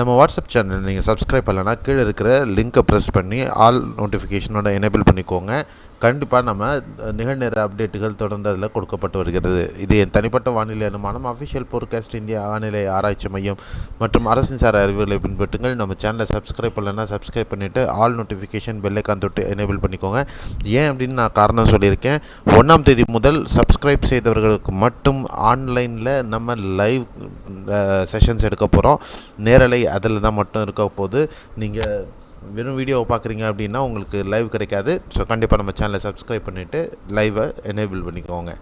நம்ம WhatsApp channel நீங்கள் subscribe பண்ணலைன்னா கீழே இருக்கிற லிங்க்கை ப்ரெஸ் பண்ணி ஆல் நோட்டிஃபிகேஷனோட எனேபிள் பண்ணிக்கோங்க. கண்டிப்பாக நம்ம நிகழ்நேர அப்டேட்டுகள் தொடர்ந்து அதில் கொடுக்கப்பட்டு வருகிறது. இது என் தனிப்பட்ட வானிலை அனுமானம். அஃபிஷியல் போர்காஸ்ட் இந்தியா வானிலை ஆராய்ச்சி மையம் மற்றும் அரசின் சார் அறிவுகளை பின்பற்றுங்கள். நம்ம சேனலை சப்ஸ்கிரைப் பண்ணலன்னா சப்ஸ்கிரைப் பண்ணிவிட்டு ஆல் நோட்டிஃபிகேஷன் பெல்லைக்கான் தொட்டு எனேபிள் பண்ணிக்கோங்க. ஏன் அப்படின்னு நான் காரணம் சொல்லியிருக்கேன். ஒன்றாம் தேதி முதல் சப்ஸ்கிரைப் செய்தவர்களுக்கு மட்டும் ஆன்லைனில் நம்ம லைவ் செஷன்ஸ் எடுக்க போகிறோம் நேரலை அதில் தான் மட்டும் இருக்க போது நீங்கள் வெறும் வீடியோவை பார்க்குறீங்க அப்படின்னா உங்களுக்கு லைவ் கிடைக்காது. ஸோ கண்டிப்பாக நம்ம சேனலை சப்ஸ்கிரைப் பண்ணிவிட்டு லைவை எனேபிள் பண்ணிக்கோங்க.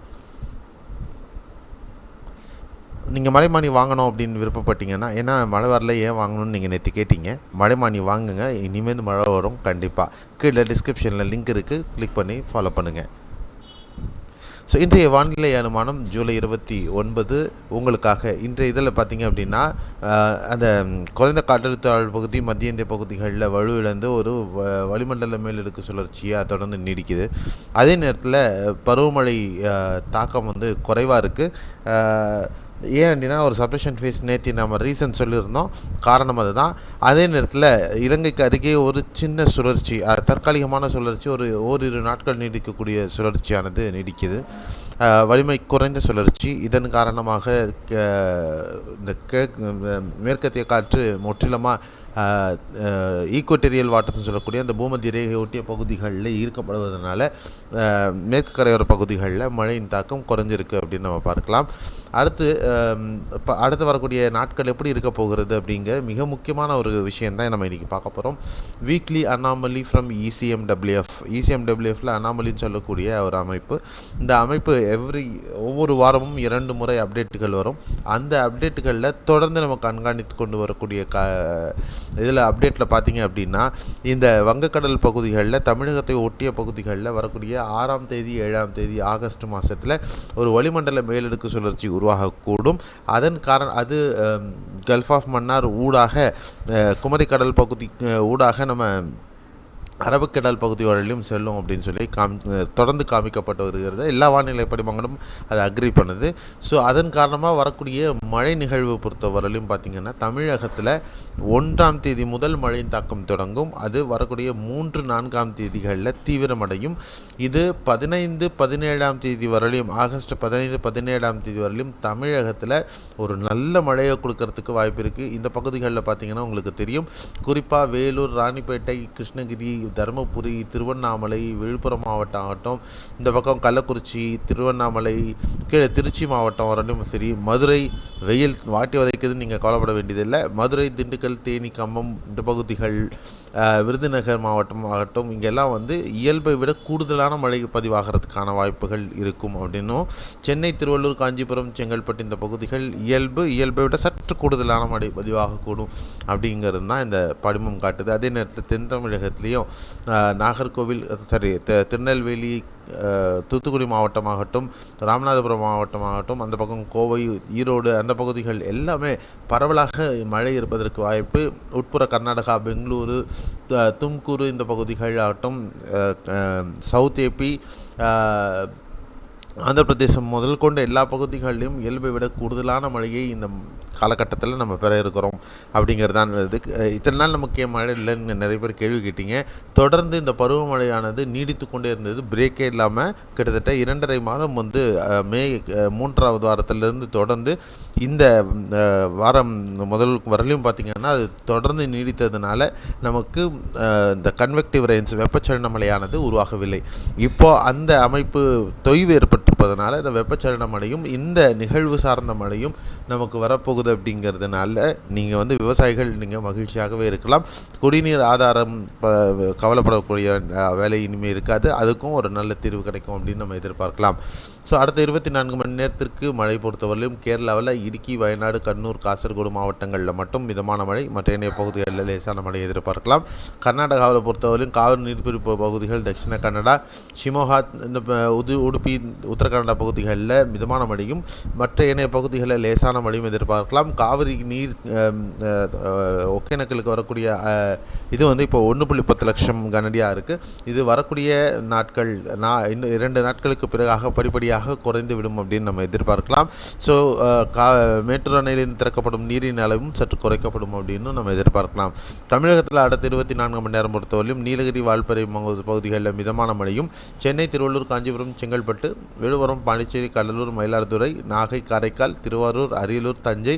நீங்கள் மலைமானி வாங்கணும் அப்படின்னு விருப்பப்பட்டீங்கன்னா ஏன்னா மழை வரல ஏன் வாங்கணும்னு நீங்கள் நேற்று கேட்டீங்க. மலைமானி வாங்குங்க இனிமேல் மழை வரும் கண்டிப்பாக கீழே டிஸ்கிரிப்ஷனில் லிங்க் இருக்குது கிளிக் பண்ணி ஃபாலோ பண்ணுங்கள் ஸோ இன்றைய வானிலை அனுமானம் ஜூலை இருபத்தி ஒன்பது உங்களுக்காக. இன்றைய இதில் பார்த்தீங்க அப்படின்னா அந்த குறைந்த காற்றழுத்த பகுதி மத்திய இந்திய பகுதிகளில் வலுவிழந்து ஒரு வ- வளிமண்டல மேலடுக்கு சுழற்சியாக தொடர்ந்து நீடிக்குது. அதே நேரத்தில் பருவமழை தாக்கம் வந்து குறைவாக இருக்குது ஏன் அப்படின்னா ஒரு சப்ரேஷன் ஃபேஸ் நேற்று நம்ம ரீசன் சொல்லியிருந்தோம். காரணம் அதுதான். அதே நேரத்தில் இலங்கைக்கு அருகே ஒரு சின்ன சுழற்சி தற்காலிகமான சுழற்சி ஒரு ஓரிரு நாட்கள் நீடிக்கக்கூடிய சுழற்சியானது நீடிக்குது. வலிமை குறைந்த சுழற்சி. இதன் காரணமாக இந்த மேற்கத்திய காற்று முற்றிலுமாக ஈக்குவட்டரியல் வாட்டர்ஸ்னு சொல்லக்கூடிய அந்த பூமத்திய ரேகை ஒட்டிய பகுதிகளில் ஈர்க்கப்படுவதனால மேற்கு கரையோர பகுதிகளில் மழையின் தாக்கம் குறைஞ்சிருக்கு அப்படின்னு நம்ம பார்க்கலாம். அடுத்து இப்போ அடுத்து வரக்கூடிய நாட்கள் எப்படி இருக்க போகிறது அப்படிங்கிற மிக முக்கியமான ஒரு விஷயம் தான் நம்ம இன்றைக்கி பார்க்க போகிறோம் வீக்லி அனாமலி ஃப்ரம் இசிஎம்டபிள்யூஎஃப் இசிஎம்டபிள்யூஎஃப்ல அனாமலின்னு சொல்லக்கூடிய ஒரு அமைப்பு. இந்த அமைப்பு எவ்ரி ஒவ்வொரு வாரமும் இரண்டு முறை அப்டேட்டுகள் வரும். அந்த அப்டேட்டுகளில் தொடர்ந்து நம்ம கண்காணித்து கொண்டு வரக்கூடிய க இதில் அப்டேட்டில் பார்த்தீங்க அப்படின்னா இந்த வங்கக்கடல் பகுதிகளில் தமிழகத்தை ஒட்டிய பகுதிகளில் வரக்கூடிய ஆறாம் தேதி ஏழாம் தேதி ஆகஸ்ட் மாதத்தில் ஒரு வளிமண்டல மேலடுக்கு சுழற்சி உருவாகக்கூடும். அதன் காரணம் அது கல்ஃப் ஆஃப் மன்னார் ஊடாக குமரிக்கடல் பகுதி ஊடாக நம்ம அரபிக்கடல் பகுதி வரையிலும் செல்லும் அப்படின்னு சொல்லி காமி தொடர்ந்து காமிக்கப்பட்டு வருகிறது. எல்லா வானிலை படிமங்களும் அதை அக்ரி பண்ணுது. ஸோ அதன் காரணமாக வரக்கூடிய மழை நிகழ்வு பொறுத்தவரையிலும் பார்த்திங்கன்னா தமிழகத்தில் ஒன்றாம் தேதி முதல் மழையின் தாக்கம் தொடங்கும். அது வரக்கூடிய மூன்று நான்காம் தேதிகளில் தீவிரமடையும். இது பதினைந்து பதினேழாம் தேதி வரையிலும் ஆகஸ்ட் பதினைந்து பதினேழாம் தேதி வரையிலும் தமிழகத்தில் ஒரு நல்ல மழையை கொடுக்கறதுக்கு வாய்ப்பு இருக்குது இந்த பகுதிகளில் பார்த்திங்கன்னா உங்களுக்கு தெரியும். குறிப்பாக வேலூர் ராணிப்பேட்டை கிருஷ்ணகிரி தருமபுரி திருவண்ணாமலை விழுப்புரம் மாவட்டம் ஆகட்டும் இந்த பக்கம் கள்ளக்குறிச்சி திருவண்ணாமலை கீழே திருச்சி மாவட்டம் வரலையும் சரி மதுரை வெயில் வாட்டி வதைக்குதுன்னு நீங்கள் கவலைப்பட வேண்டியதில்லை. மதுரை திண்டுக்கல் தேனி கம்பம் இந்த பகுதிகள் விருதுநகர் மாவட்டம் ஆகட்டும் இங்கெல்லாம் வந்து இயல்பை விட கூடுதலான மழை பதிவாகிறதுக்கான வாய்ப்புகள் இருக்கும் அப்படின்னும். சென்னை திருவள்ளூர் காஞ்சிபுரம் செங்கல்பட்டு இந்த பகுதிகள் இயல்பு இயல்பை விட சற்று கூடுதலான மழை பதிவாகக்கூடும் அப்படிங்கிறது தான் இந்த படிமம் காட்டுது. அதே நேரத்தில் தென் தமிழகத்துலேயும் நாகர்கோவில் சாரி திருநெல்வேலி தூத்துக்குடி மாவட்டமாகட்டும் ராமநாதபுரம் மாவட்டமாகட்டும் அந்த பக்கம் கோவை ஈரோடு அந்த பகுதிகள் எல்லாமே பரவலாக மழை இருப்பதற்கு வாய்ப்பு. உட்புற கர்நாடகா பெங்களூரு தும்கூரு இந்த பகுதிகள் ஆகட்டும் சவுத் ஏபி ஆந்திரப்பிரதேசம் ஆந்திர பிரதேசம் முதல் கொண்ட எல்லா பகுதிகளிலும் இயல்பை விட கூடுதலான மழையை இந்த காலகட்டத்தில் நம்ம பெற இருக்கிறோம் அப்படிங்கிறது தான் இது இத்தனை நாள் நமக்கு ஏன் மழை இல்லைன்னு நிறைய பேர் கேள்வி கேட்டீங்க. தொடர்ந்து இந்த பருவமழையானது நீடித்து கொண்டே இருந்தது. பிரேக்கே இல்லாமல் கிட்டத்தட்ட இரண்டரை மாதம் வந்து மே மூன்றாவது வாரத்திலிருந்து தொடர்ந்து இந்த வாரம் முதல் வரலையும் பார்த்திங்கன்னா அது தொடர்ந்து நீடித்ததுனால நமக்கு இந்த கன்வெக்டிவ் ரெயின்ஸ் வெப்பச்சலன மழையானது உருவாகவில்லை. இப்போ அந்த அமைப்பு தொய்வு ஏற்பட்டிருப்பதனால இந்த வெப்பச்சலன மழையும் இந்த நிகழ்வு சார்ந்த மழையும் நமக்கு வரப்போகுது அப்படிங்கிறதுனால நீங்கள் வந்து விவசாயிகள் நீங்கள் மகிழ்ச்சியாகவே இருக்கலாம். குடிநீர் ஆதாரம் கவலைப்படக்கூடிய வேலை இனிமேல் இருக்காது. அதுக்கும் ஒரு நல்ல தீர்வு கிடைக்கும் அப்படின்னு நம்ம எதிர்பார்க்கலாம். ஸோ அடுத்த இருபத்தி நான்கு மணி நேரத்திற்கு மழை பொறுத்தவரையிலும் கேரளாவில் இடுக்கி வயநாடு கண்ணூர் காசர்கோடு மாவட்டங்களில் மட்டும் மிதமான மழை மற்ற இணைய பகுதிகளில் லேசான மழை எதிர்பார்க்கலாம். கர்நாடகாவில் பொறுத்தவரையிலும் காவிரி நீர்பிடிப்பு பகுதிகள் தட்சிண கன்னடா ஷிமோகா இந்த உது உடுப்பி உத்தரகன்னடா பகுதிகளில் மிதமான மழையும் மற்ற இணைய பகுதிகளில் லேசான மழையும் எதிர்பார்க்கலாம். பார்க்கலாம். காவிரி நீர் ஒகேனக்கலுக்கு வரக்கூடிய இது வந்து இப்போ ஒன்று புள்ளி பத்து லட்சம் கனடியாக இருக்குது இது வரக்கூடிய நாட்கள் நான் இன்னும் இரண்டு நாட்களுக்கு பிறகாக படிப்படியாக குறைந்து விடும் அப்படின்னு நம்ம எதிர்பார்க்கலாம். ஸோ கா மேட்டூர் அணையிலிருந்து திறக்கப்படும் நீரின் அளவும் சற்று குறைக்கப்படும் அப்படின்னு நம்ம எதிர்பார்க்கலாம். தமிழகத்தில் அடுத்த இருபத்தி நான்கு மணி நேரம் பொறுத்தவரையும் நீலகிரி வால்பறை பகுதிகளில் மிதமான மழையும் சென்னை திருவள்ளூர் காஞ்சிபுரம் செங்கல்பட்டு விழுப்புரம் பாண்டிச்சேரி கடலூர் மயிலாடுதுறை நாகை காரைக்கால் திருவாரூர் அரியலூர் தஞ்சை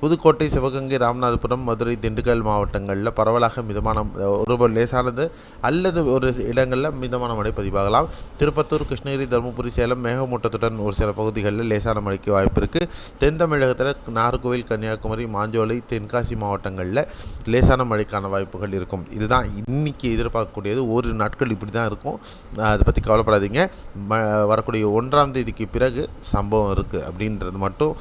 புதுக்கோட்டை சிவகங்கை ராமநாதபுரம் மதுரை திண்டுக்கல் மாவட்டங்களில் பரவலாக மிதமான ஒரு லேசானது அல்லது ஒரு இடங்களில் மிதமான மழை பதிவாகலாம். திருப்பத்தூர் கிருஷ்ணகிரி தருமபுரி சேலம் மேகமூட்டத்துடன் ஒரு சில பகுதிகளில் லேசான மழைக்கு வாய்ப்பு இருக்குது தென் தமிழகத்தில் நாகர்கோவில் கன்னியாகுமரி மாஞ்சோலை தென்காசி மாவட்டங்களில் லேசான மழைக்கான வாய்ப்புகள் இருக்கும். இதுதான் இன்னைக்கு எதிர்பார்க்கக்கூடியது. ஒரு நாட்கள் இப்படி தான் இருக்கும். அதை பற்றி கவலைப்படாதீங்க. ம வரக்கூடிய ஒன்றாம் தேதிக்கு பிறகு சம்பவம் இருக்குது அப்படின்றது மட்டும்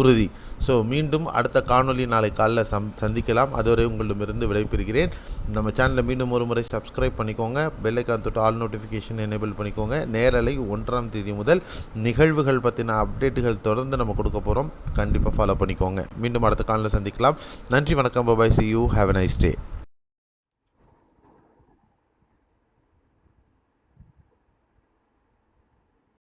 உறுதி. ஸோ மீண்டும் அடுத்த காணொளி நாளை காலைல சம் சந்திக்கலாம். அதுவரை உங்களிடமிருந்து விடைபெறுகிறேன். நம்ம சேனலை மீண்டும் ஒரு முறை சப்ஸ்கிரைப் பண்ணிக்கோங்க. பெல்லைக்கான் தொட்டு ஆல் நோட்டிஃபிகேஷன் எனேபிள் பண்ணிக்கோங்க. நேரலை ஒன்றாம் தேதி முதல் நிகழ்வுகள் பற்றின அப்டேட்டுகள் தொடர்ந்து நம்ம கொடுக்க போகிறோம் கண்டிப்பாக ஃபாலோ பண்ணிக்கோங்க. மீண்டும் அடுத்த காணொலியில் சந்திக்கலாம். நன்றி வணக்கம். Bye bye see you have a nice day